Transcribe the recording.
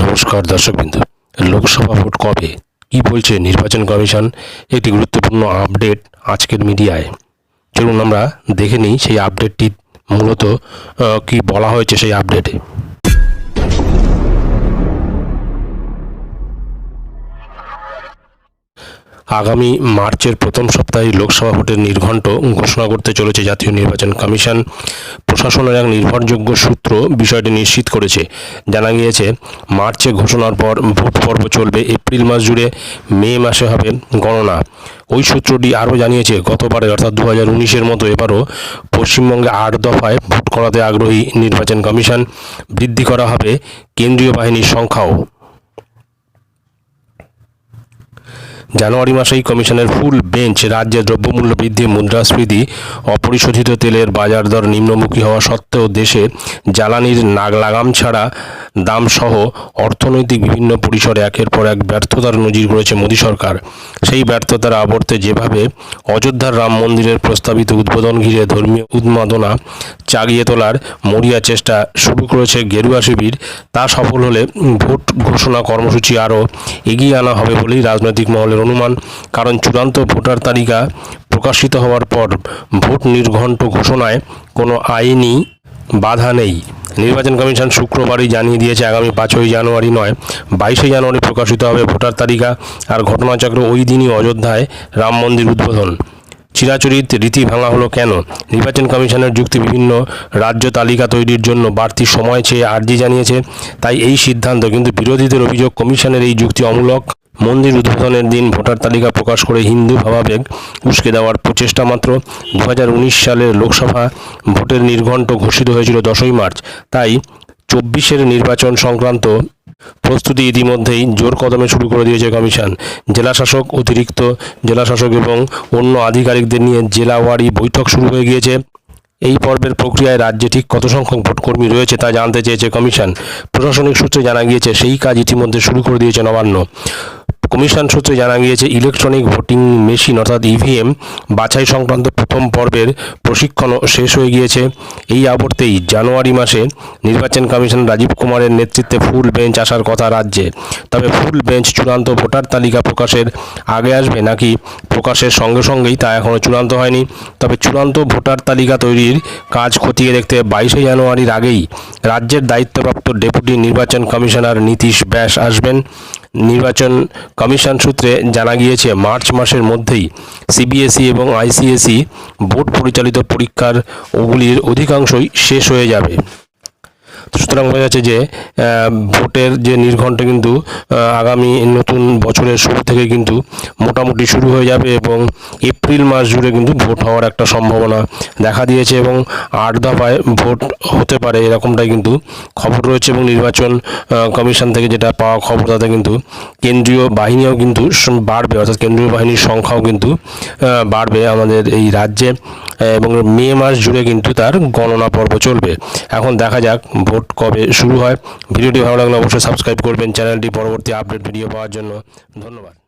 নমস্কার দর্শকবৃন্দ, লোকসভা ভোট কবে? কি বলছে নির্বাচন কমিশন? একটি গুরুত্বপূর্ণ আপডেট আজকের মিডিয়ায়। চলুন আমরা দেখে নিই সেই আপডেটটি মূলত কি বলা হয়েছে সেই আপডেটে। আগামী মার্চের প্রথম সপ্তাহে লোকসভা ভোটের নির্ঘণ্ট ঘোষণা করতে চলেছে জাতীয় নির্বাচন কমিশন। প্রশাসনের এক নির্ভরযোগ্য সূত্র বিষয়টি নিশ্চিত করেছে। জানা গিয়েছে, মার্চে ঘোষণার পর ভোট পর্ব চলবে এপ্রিল মাস জুড়ে, মে মাসে হবে গণনা। ওই সূত্রটি আরও জানিয়েছে, গতবারে অর্থাৎ দু হাজার উনিশের মতো এবারও পশ্চিমবঙ্গে আট দফায় ভোট করাতে আগ্রহী নির্বাচন কমিশন বৃদ্ধি করা হবে। কেন্দ্রীয় বাহিনীর সংখ্যাও জানুয়ারি মাসেই কমিশনের ফুল বেঞ্চ রাজ্যে দ্রব্যমূল্য বৃদ্ধি, মুদ্রাস্ফীতি, অপরিশোধিত তেলের বাজার দর নিম্নমুখী হওয়া সত্ত্বেও দেশে জ্বালানির নাগ লাগাম ছাড়া দাম সহ অর্থনৈতিক বিভিন্ন পরিসরে একের পর এক ব্যর্থতার নজির করেছে মোদী সরকার। সেই ব্যর্থতার আবর্তে যেভাবে অযোধ্যার রাম মন্দিরের প্রস্তাবিত উদ্বোধন ঘিরে ধর্মীয় উন্মাদনা চাগিয়ে তোলার মরিয়া চেষ্টা শুরু করেছে গেরুয়া শিবির, তা সফল হলে ভোট ঘোষণা কর্মসূচি আরও এগিয়ে আনা হবে বলেই রাজনৈতিক মহলের অনুমান, কারণ চূড়ান্ত ভোটার তালিকা প্রকাশিত হওয়ার পর ভোট নির্ঘণ্ট ঘোষণায় কোনো আইনি বাধা নেই। নির্বাচন কমিশন শুক্রবারই জানিয়ে দিয়েছে, আগামী পাঁচই জানুয়ারি নয়, বাইশে জানুয়ারি প্রকাশিত হবে ভোটার তালিকা। আর ঘটনাচক্র ওই দিনই অযোধ্যায় রাম মন্দির উদ্বোধন। চিরাচরিত রীতি ভাঙা হলো কেন? নির্বাচন কমিশনের যুক্তি বিভিন্ন রাজ্য তালিকা তৈরির জন্য বাড়তি সময় চেয়ে আর্জি জানিয়েছে, তাই এই সিদ্ধান্ত, কিন্তু বিরোধীদের অভিযোগ কমিশনের এই যুক্তি অমূলক। মন্দির উদ্বোধনের দিন ভোটার তালিকা প্রকাশ করে হিন্দু ভাবাবেগ উস্কে দেওয়ার প্রচেষ্টা মাত্র। দু হাজার উনিশ সালের লোকসভা ভোটের নির্ঘণ্ট ঘোষিত হয়েছিল দশই মার্চ। তাই চব্বিশের নির্বাচন সংক্রান্ত প্রস্তুতি ইতিমধ্যেই জোর কদমে শুরু করে দিয়েছে কমিশন। জেলাশাসক অতিরিক্ত জেলাশাসক এবং অন্য আধিকারিকদের নিয়ে জেলাওয়ারি বৈঠক শুরু হয়ে গিয়েছে। এই পর্বের প্রক্রিয়ায় রাজ্যে ঠিক কত সংখ্যক ভোটকর্মী রয়েছে তা জানতে চেয়েছে কমিশন। প্রশাসনিক সূত্রে জানা গিয়েছে, সেই কাজ ইতিমধ্যে শুরু করে দিয়েছে নবান্ন। কমিশন সূত্রে জানা গিয়েছে, ইলেকট্রনিক ভোটিং মেশিন অর্থাৎ ইভিএম বাছাই সংক্রান্ত প্রথম পর্বের প্রশিক্ষণও শেষ হয়ে গিয়েছে। এই আবর্তেই জানুয়ারি মাসে নির্বাচন কমিশন রাজীব কুমারের নেতৃত্বে ফুল বেঞ্চ আসার কথা রাজ্যে। তবে ফুল বেঞ্চ চূড়ান্ত ভোটার তালিকা প্রকাশের আগে আসবে নাকি প্রকাশের সঙ্গে সঙ্গেই তা এখনও চূড়ান্ত হয়নি। তবে চূড়ান্ত ভোটার তালিকা তৈরির কাজ খতিয়ে দেখতে বাইশে জানুয়ারির আগেই রাজ্যের দায়িত্বপ্রাপ্ত ডেপুটি নির্বাচন কমিশনার নীতিশ ব্যাস আসবেন। নির্বাচন কমিশন সূত্রে জানা গিয়েছে, মার্চ মাসের মধ্যেই সিবিএসই এবং আইসিএসই বোর্ড পরিচালিত পরীক্ষার ওগুলির অধিকাংশই শেষ হয়ে যাবে। সুতরাং বোঝা যাচ্ছে যে ভোটের যে নির্ঘণ্ট কিন্তু আগামী নতুন বছরের শুরু থেকে কিন্তু মোটামুটি শুরু হয়ে যাবে এবং এপ্রিল মাস জুড়ে কিন্তু ভোট হওয়ার একটা সম্ভাবনা দেখা দিয়েছে এবং আট দফায় ভোট হতে পারে এরকমটাই কিন্তু খবর রয়েছে এবং নির্বাচন কমিশন থেকে যেটা পাওয়া খবর তাতে কিন্তু কেন্দ্রীয় বাহিনীও কিন্তু বাড়বে, অর্থাৎ কেন্দ্রীয় বাহিনীর সংখ্যাও কিন্তু বাড়বে আমাদের এই রাজ্যে এবং মে মাস জুড়ে কিন্তু তার গণনা পর্ব চলবে। এখন দেখা যাক ভোট কবে শুরু হয়? ভিডিওটি ভালো লাগলে অবশ্যই সাবস্ক্রাইব করবেন চ্যানেলটি পরবর্তী আপডেট ভিডিও পাওয়ার জন্য। ধন্যবাদ।